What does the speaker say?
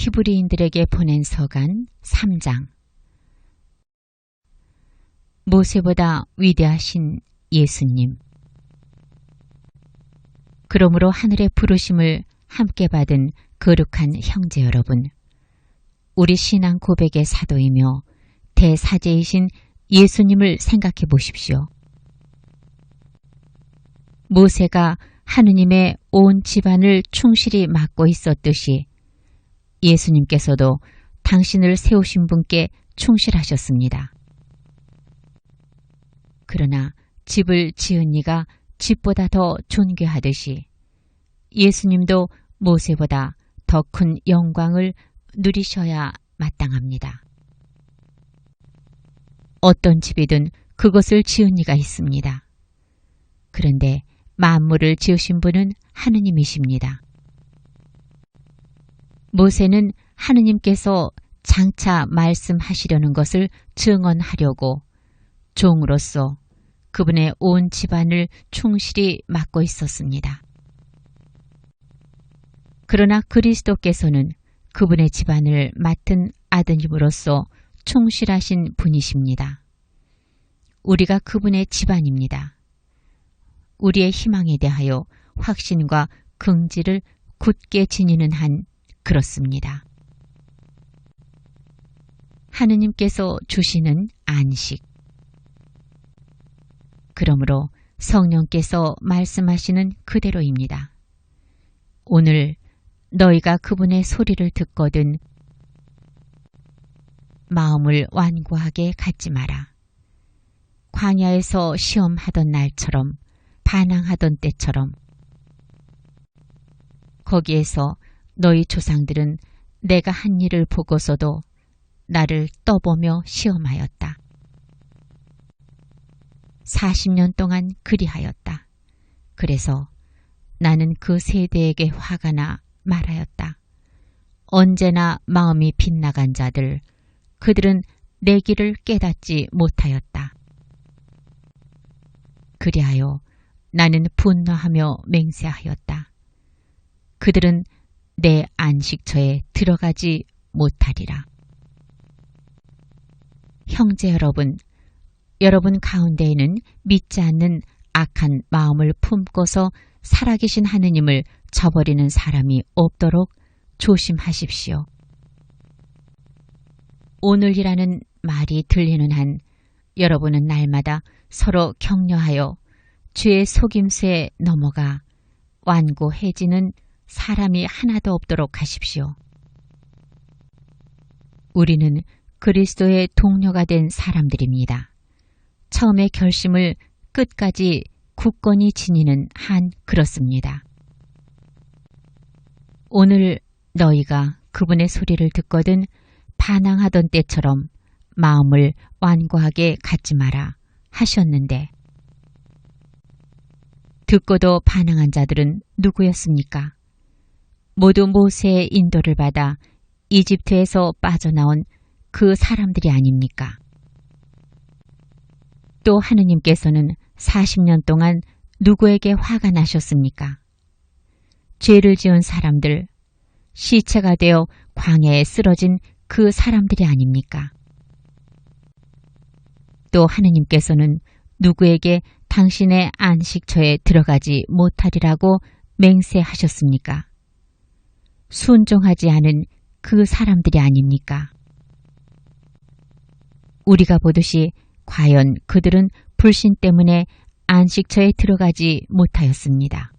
히브리인들에게 보낸 서간 3장 모세보다 위대하신 예수님 그러므로 하늘의 부르심을 함께 받은 거룩한 형제 여러분 우리 신앙 고백의 사도이며 대사제이신 예수님을 생각해 보십시오. 모세가 하느님의 온 집안을 충실히 맡고 있었듯이 예수님께서도 당신을 세우신 분께 충실하셨습니다. 그러나 집을 지은 이가 집보다 더 존귀하듯이 예수님도 모세보다 더 큰 영광을 누리셔야 마땅합니다. 어떤 집이든 그것을 지은 이가 있습니다. 그런데 만물을 지으신 분은 하느님이십니다. 모세는 하느님께서 장차 말씀하시려는 것을 증언하려고 종으로서 그분의 온 집안을 충실히 맡고 있었습니다. 그러나 그리스도께서는 그분의 집안을 맡은 아드님으로서 충실하신 분이십니다. 우리가 그분의 집안입니다. 우리의 희망에 대하여 확신과 긍지를 굳게 지니는 한 그렇습니다. 하느님께서 주시는 안식. 그러므로 성령께서 말씀하시는 그대로입니다. 오늘 너희가 그분의 소리를 듣거든 마음을 완고하게 갖지 마라. 광야에서 시험하던 날처럼 반항하던 때처럼 거기에서 너희 조상들은 내가 한 일을 보고서도 나를 떠보며 시험하였다. 40년 동안 그리하였다. 그래서 나는 그 세대에게 화가 나 말하였다. 언제나 마음이 빗나간 자들, 그들은 내 길을 깨닫지 못하였다. 그리하여 나는 분노하며 맹세하였다. 그들은 내 안식처에 들어가지 못하리라. 형제 여러분, 여러분 가운데에는 믿지 않는 악한 마음을 품고서 살아계신 하느님을 저버리는 사람이 없도록 조심하십시오. 오늘이라는 말이 들리는 한 여러분은 날마다 서로 격려하여 죄의 속임수에 넘어가 완고해지는 사람이 하나도 없도록 하십시오. 우리는 그리스도의 동료가 된 사람들입니다. 처음의 결심을 끝까지 굳건히 지니는 한 그렇습니다. 오늘 너희가 그분의 소리를 듣거든 반항하던 때처럼 마음을 완고하게 갖지 마라 하셨는데 듣고도 반항한 자들은 누구였습니까? 모두 모세의 인도를 받아 이집트에서 빠져나온 그 사람들이 아닙니까? 또 하느님께서는 40년 동안 누구에게 화가 나셨습니까? 죄를 지은 사람들, 시체가 되어 광야에 쓰러진 그 사람들이 아닙니까? 또 하느님께서는 누구에게 당신의 안식처에 들어가지 못하리라고 맹세하셨습니까? 순종하지 않은 그 사람들이 아닙니까? 우리가 보듯이 과연 그들은 불신 때문에 안식처에 들어가지 못하였습니다.